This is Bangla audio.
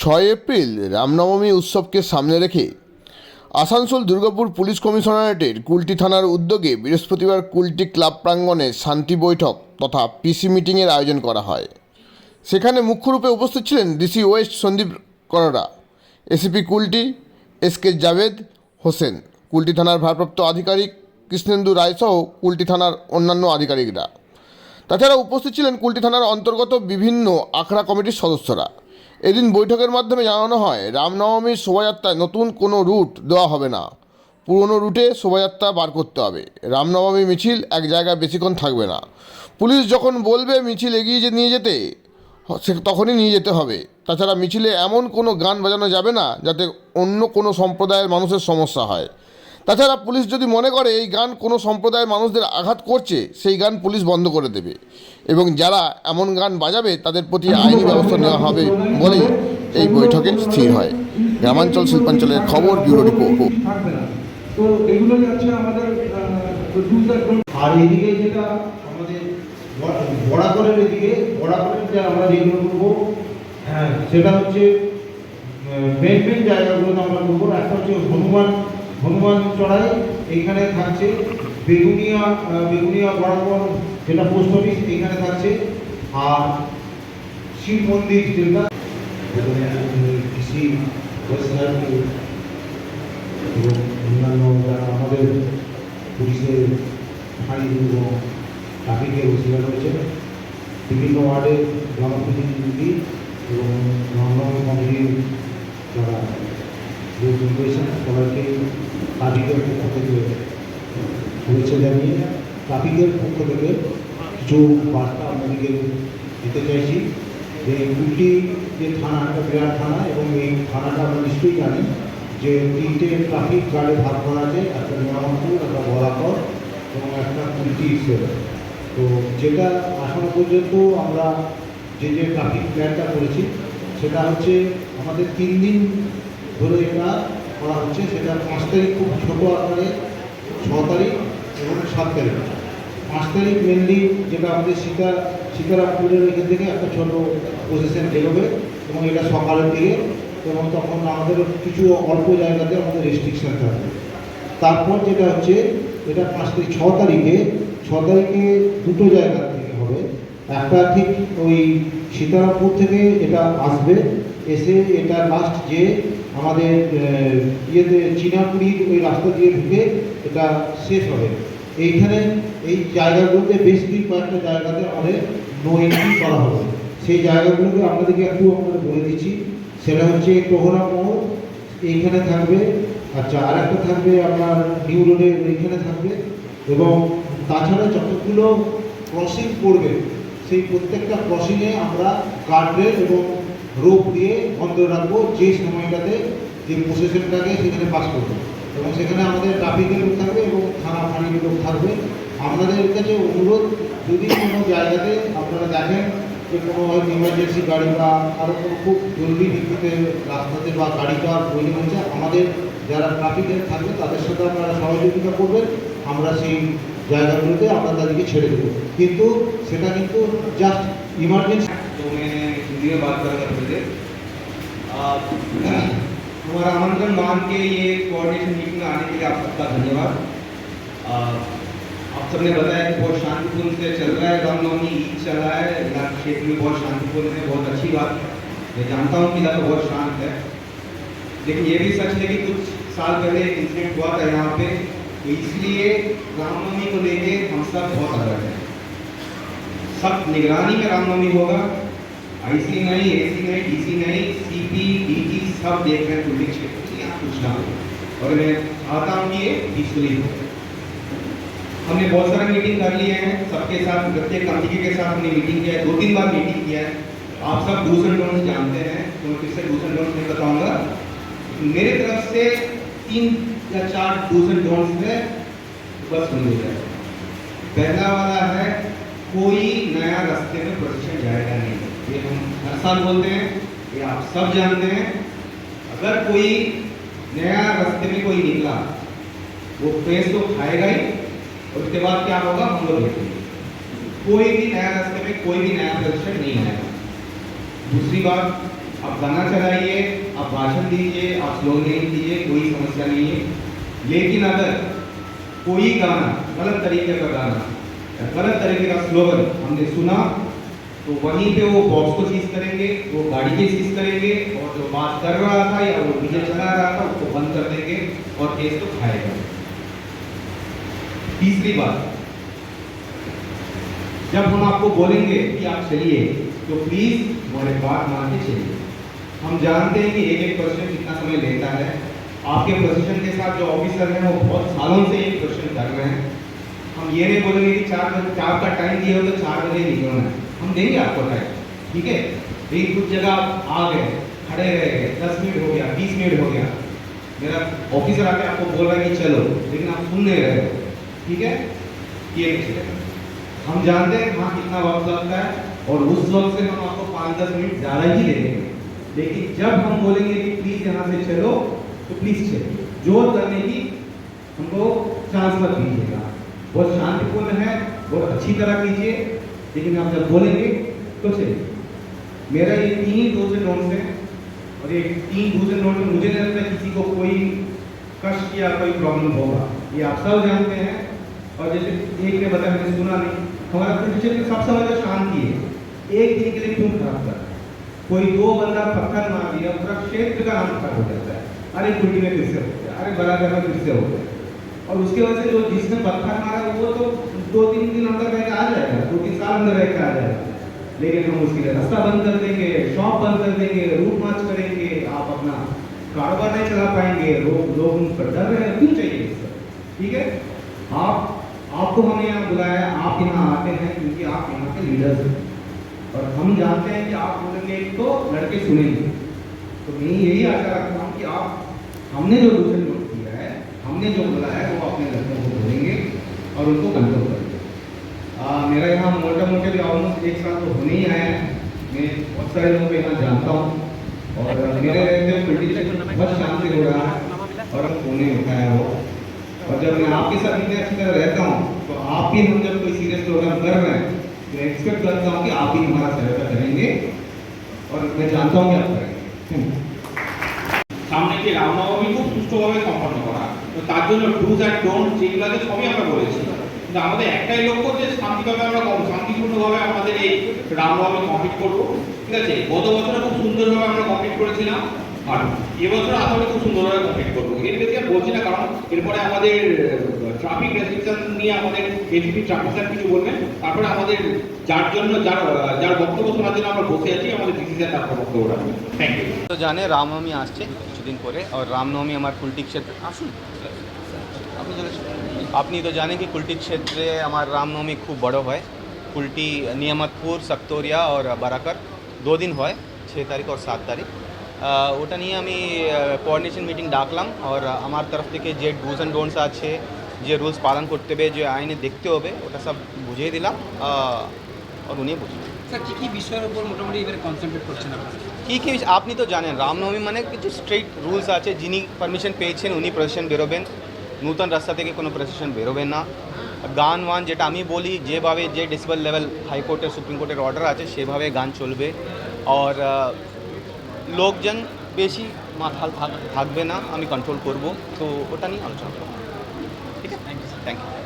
ছয় এপ্রিল রামনবমী উৎসবকে সামনে রেখে আসানসোল দুর্গাপুর পুলিশ কমিশনারেটের কুলটি থানার উদ্যোগে বৃহস্পতিবার কুলটি ক্লাব প্রাঙ্গণে শান্তি বৈঠক তথা পিসি মিটিংয়ের আয়োজন করা হয়। সেখানে মুখ্যরূপে উপস্থিত ছিলেন DC west Sandeep Karra ACP Kulti, S K Javed Hossain, Kulti থানার ভারপ্রাপ্ত আধিকারিক কৃষ্ণেন্দু রায়সহ কুলটি থানার অন্যান্য আধিকারিকরা। তাছাড়া উপস্থিত ছিলেন কুলটি থানার অন্তর্গত বিভিন্ন আখড়া কমিটির সদস্যরা। এদিন বৈঠকের মাধ্যমে জানানো হয়, রামনবমীর শোভাযাত্রায় নতুন কোনো রুট দেওয়া হবে না। পুরনো রুটে শোভাযাত্রা বার করতে হবে। রামনবমী মিছিল এক জায়গায় বেশিক্ষণ থাকবে না। পুলিশ যখন বলবে মিছিল এগিয়ে যে নিয়ে যেতে, সে তখনই নিয়ে যেতে হবে। তাছাড়া মিছিলে এমন কোনো গান বাজানো যাবে না, যাতে অন্য কোনো সম্প্রদায়ের মানুষের সমস্যা হয়। তাছাড়া পুলিশ যদি মনে করে এই গান কোনো সম্প্রদায়ের মানুষদের আঘাত করছে, সেই গান পুলিশ বন্ধ করে দেবে। এবং যারা এমন গান বাজাবে, তাদের প্রতি আইনি ব্যবস্থা নেওয়া হবে বলেই এই বৈঠকে স্থির হয়। গ্রামাঞ্চল শিল্পাঞ্চলের খবর, ব্যুরো রিপোর্ট। আর এদিকে যেটা আমাদের বড়াকরের এদিকে বড়াকরের যে আমরা যেগুলো করব হ্যাঁ সেটা হচ্ছে মেন মেন জায়গাগুলো আমরা করব। একটা হচ্ছে হনুমান হনুমান চড়াই, এইখানে থাকছে বেগুনিয়া বেগুনিয়া বরাবর যেটা পোস্ট অফিস এইখানে থাকছে। আর শিব মন্দির যেটা এবং অন্যান্য আমাদের পুলিশের ফাঁড়ি এবং ওসিলা রয়েছে বিভিন্ন ওয়ার্ডের জনপ্রতিনিধি এবং নর্মাল কমিটির যারা লোকজন রয়েছেন সবাইকে ট্রাফিকের পক্ষ থেকে শুভেচ্ছা জানিয়ে ট্রাফিকের পক্ষ থেকে কিছু বার্তা আপনাদেরকে দিতে চাইছি। যে দুটি যে থানা, একটা বিরাট থানা এবং এই থানাটা আমরা নিশ্চয়ই জানি যে তিনটে ট্রাফিক গার্ডে ভাগ করা আছে, একটা নিয়ামতপুর, একটা বরাকর এবং একটা কুলটি হিসেবে তো যেটা এখনও পর্যন্ত আমরা যে যে ট্রাফিক প্ল্যানটা করেছি, সেটা হচ্ছে আমাদের তিন দিন ধরে এটা করা হচ্ছে। সেটা পাঁচ তারিখ খুব ছোটো আকারে, ছ তারিখ এবং সাত তারিখ। পাঁচ তারিখ মেনলি যেটা আমাদের সীতা সীতারামপুরের এখান থেকে একটা ছোটো প্রসেশন বেরোবে এবং এটা সকালের দিকে এবং তখন আমাদের কিছু অল্প জায়গাতে আমাদের রেস্ট্রিকশান থাকবে। তারপর যেটা হচ্ছে, এটা পাঁচ তারিখ, ছ তারিখে ছ তারিখে দুটো জায়গা থেকে হবে। একটা ঠিক ওই সীতারামপুর থেকে এটা আসবে এসে এটা লাস্ট যে আমাদের ইয়েতে চীনাপুরীর ওই রাস্তা দিয়ে ঢুকে এটা শেষ হবে। এইখানে এই জায়গাগুলোতে বেশ কিছু কয়েকটা জায়গাতে আমাদের নো এন্ট্রি করা হবে। সেই জায়গাগুলোকে আপনাদেরকে একটু আপনাদের বলে দিচ্ছি। সেটা হচ্ছে কোহরা মোড়, এইখানে থাকবে আচ্ছা আর একটা থাকবে আপনার নিউ রোডের এইখানে থাকবে। এবং তাছাড়া যতগুলো ক্রসিং পড়বে সেই প্রত্যেকটা ক্রসিংয়ে আমরা গার্ডরেল এবং রোপ দিয়ে বন্ধ রাখব যে সময়টাতে যে প্রসেশনটাকে সেখানে পাস করবে। এবং সেখানে আমাদের ট্রাফিকের লোক থাকবে এবং থানা ফাঁড়ির লোক থাকবে। আপনাদের কাছে অনুরোধ, যদি কোনো জায়গাতে আপনারা দেখেন যে কোনো ইমার্জেন্সি গাড়ি বা আরও কোনো খুব জরুরি ভিত্তিতে রাস্তাতে বা গাড়ি যাওয়ার প্রয়োজন হচ্ছে আমাদের যারা ট্রাফিকের থাকবে তাদের সাথে আপনারা সহযোগিতা করবেন। আমরা সেই জায়গাগুলোতে আমরা তাদেরকে ছেড়ে দেবো। কিন্তু সেটা কিন্তু জাস্ট ইমার্জেন্সি में बात कर करते थे। हमारा आमंत्रण मान के ये कोऑर्डिनेशन मीटिंग आने के लिए आप सबका धन्यवाद। आप सबने बताया कि बहुत शांतिपूर्ण से चल रहा है, रामनवमी ईद चल रहा है। क्षेत्र में बहुत शांतिपूर्ण है, बहुत अच्छी बात। है मैं जानता हूँ कि इलाका बहुत शांत है। लेकिन ये भी सच है कि कुछ साल पहले एक इंसिडेंट हुआ था यहाँ पे। तो इसलिए रामनवमी को लेके हम सब बहुत अलर्ट हैं। सब निगरानी में रामनवमी होगा। आईसी नहीं एसी नहीं डीसी नहीं सीपी डीजी सब देख रहे हैं पुलिस क्षेत्र यहाँ कुछ ना हो। और मैं आता हूँ ये पीसफुली हो हमने बहुत सारे मीटिंग कर लिए हैं, सबके साथ, प्रत्येक कमेटी के साथ हमने मीटिंग किया है, दो तीन बार मीटिंग किया है। आप सब डूस एंड जानते हैं तो मैं फिर से डूस एंड डोंट्स नहीं बताऊँगा। मेरे तरफ़ से तीन या चार डूस एंड डोंट्स है बस सुन लीजिए पहला वाला है, कोई नया रास्ते में प्रोसेशन जाएगा नहीं। हम बोलते हैं, ये आप सब जानते हैं। अगर कोई नया रास्ते में कोई निकला, वो फेस तो खाएगा ही उसके बाद क्या होगा हम लोग देखेंगे कोई भी नया रास्ते में कोई भी नया प्रोसेशन नहीं आएगा। दूसरी बात, आप गाना चलाइए, आप भाषण दीजिए, आप स्लोगन दीजिए, कोई समस्या नहीं है। लेकिन अगर कोई गाना, गलत तरीके का गाना, या गलत तरीके का स्लोगन हमने सुना तो वहीं पे वो बॉक्स को सीज करेंगे, वो गाड़ी के सीज करेंगे और जो बात कर रहा था या वो डीजे चला रहा था, उसको बंद कर देंगे और केस को खाएगा। तीसरी बात, जब हम आपको बोलेंगे कि आप चलिए तो प्लीज़ हमारे बात मान के चलिए। हम जानते हैं कि एक एक क्वेश्चन कितना समय लेता है। आपके प्रशिक्षण के साथ जो ऑफिसर हैं, वो बहुत सालों से एक क्वेश्चन कर रहे हैं। हम ये नहीं बोलेंगे कि चार चार का टाइम दिया हो तो चार बजे निकलना है। हम देंगे आपको टाइम ठीक है? लेकिन कुछ जगह आप आ गए, खड़े रह गए, दस मिनट हो गया, बीस मिनट हो गया। मेरा ऑफिसर आके आपको बोल रहा है कि चलो, लेकिन आप सुन नहीं रहे। हो? ठीक है। ये हम जानते हैं कहाँ कितना वक्त लगता है, और उस वक्त से हम आपको पाँच दस मिनट ज़्यादा ही देंगे। लेकिन जब हम बोलेंगे कि प्लीज़ यहाँ से चलो तो प्लीज़ चलो। ज़ोर करने की हमको चांस मत दीजिएगा। बहुत शांतिपूर्ण है, बहुत अच्छी तरह कीजिए। लेकिन आप जब बोलेंगे तो चलिए। मेरा ये तीन दूसरे नोट्स हैं और ये तीन दूसरे नोट में मुझे नहीं लगता किसी को कोई कष्ट या कोई प्रॉब्लम होगा। ये आप सब जानते हैं। और जैसे एक ने बताया, मैंने सुना नहीं। हमारा प्रशिक्षण में सब समझ शांति है, एक दिन के लिए क्यों खराब कर कोई दो बंदा पत्थर मार दिया, पूरा क्षेत्र का नाम खराब हो जाता है। अरे कुटी में फिर से हो गया? अरे बराबर में फिर से हो गया? और उसके वजह से जो जिसने पत्थर मारा, वो तो दो तीन दिन अंदर रह के आ जाएगा दो तीन साल अंदर रह के आ जाएगा लेकिन हम उसके लिए रास्ता बंद कर देंगे शॉप बंद कर देंगे रूट मार्च करेंगे, आप अपना कारोबार नहीं चला पाएँगे। लोग लोग उन पर डर रहे हैं, क्यों चाहिए ठीक है? आप, आपको हमने यहाँ बुलाया, आप यहाँ आते हैं क्योंकि आप यहाँ के लीडर्स हैं। और हम जानते हैं कि आप बोलेंगे तो लड़के सुनेंगे। तो मैं यही आशा रखता हूँ कि आप, हमने जो दूसरे किया है, हमने जो बुलाया है, वो अपने लड़कों को बोलेंगे और उनको कंट्रोल करेंगे। मेरा यहाँ मोटा मोटे भी ऑलमोस्ट एक साल तो होने ही आया है मैं बहुत सारे लोगों को यहाँ जानता हूँ और मेरे रहते हुए पोलिटिक्स बहुत शांति हो रहा है और हम फोन नहीं उठाया वो और जब मैं आपके साथ इतने अच्छी तरह रहता हूँ तो आप भी हम जब कोई सीरियस प्रोग्राम कर रहे हैं मैं एक्सपेक्ट करता हूँ कि आप भी हमारा सहायता करेंगे और मैं जानता हूँ कि आप करेंगे Thank you. সামনে যে রামনবমী খুব সুষ্ঠুভাবে সম্পন্ন করা তো তার জন্য ডুজ অ্যান্ড ডোন্ট যেগুলো আছে সবই আমরা বলেছি কিন্তু আমাদের একটাই লক্ষ্য যে শান্তিভাবে আমরা কম শান্তিপূর্ণভাবে আমাদের এই রামনবমী কমপ্লিট করব, ঠিক আছে? গত বছরে খুব সুন্দরভাবে আমরা কমপ্লিট করেছিলাম, আর এবছর করি খুব সুন্দরভাবে কমপ্লিট করব। এর বেশি আর বলছি না, কারণ এরপরে আমাদের ট্রাফিক রেস্ট্রিকশন নিয়ে আমাদের এসিপি ট্রাফিক স্যার কিছু বলবেন? তারপরে আমাদের যার জন্য যার যার বক্তব্য শোনার জন্য আমরা বসে আছি, আমাদের ডিসি স্যার তারপর বক্তব্য রাখবেন। থ্যাংক ইউ তো জানে রামনবমী আসছে কিছুদিন পরে আর রামনবমী আমার কুলটি ক্ষেত্রে আসুন। আপনি তো জানেন কি কুলটি ক্ষেত্রে আমার রামনবমী খুব বড় হয়। কুলটি নিয়ামতপুর সক্তরিয়া আর বারাকর দু দিন হয় ছয় তারিখ আর সাত তারিখ। ওটা নিয়ে আমি কোঅর্ডিনেশন মিটিং ডাকলাম আর আমার তরফ থেকে যে ডুজ অ্যান্ড ডোন্টস আছে যে রুলস পালন করতে হবে যে আইনে দেখতে হবে ওটা সব বুঝিয়ে দিলাম। আর উনি বুঝলেন। স্যার কী কী বিষয়ের উপর মোটামুটি এবারে কনসেন্ট্রেট করছেন আপনারা? কী কী আপনি তো জানেন রামনবমী মানে কিছু স্ট্রিক্ট রুলস আছে যিনি পারমিশন পেয়েছেন উনি প্রসেশন বেরোবেন। নূতন রাস্তা থেকে কোনো প্রসেশন বেরোবে না। গান ওয়ান যেটা আমি বলি যেভাবে যে ডিসিবল লেভেল হাইকোর্টের সুপ্রিম কোর্টের অর্ডার আছে সেভাবে গান চলবে। আর লোকজন বেশি মাথাল থাক- থাকবে না আমি কন্ট্রোল করব। তো ওটা নিয়ে আলোচনা করব। ঠিক আছে? Thank you thank you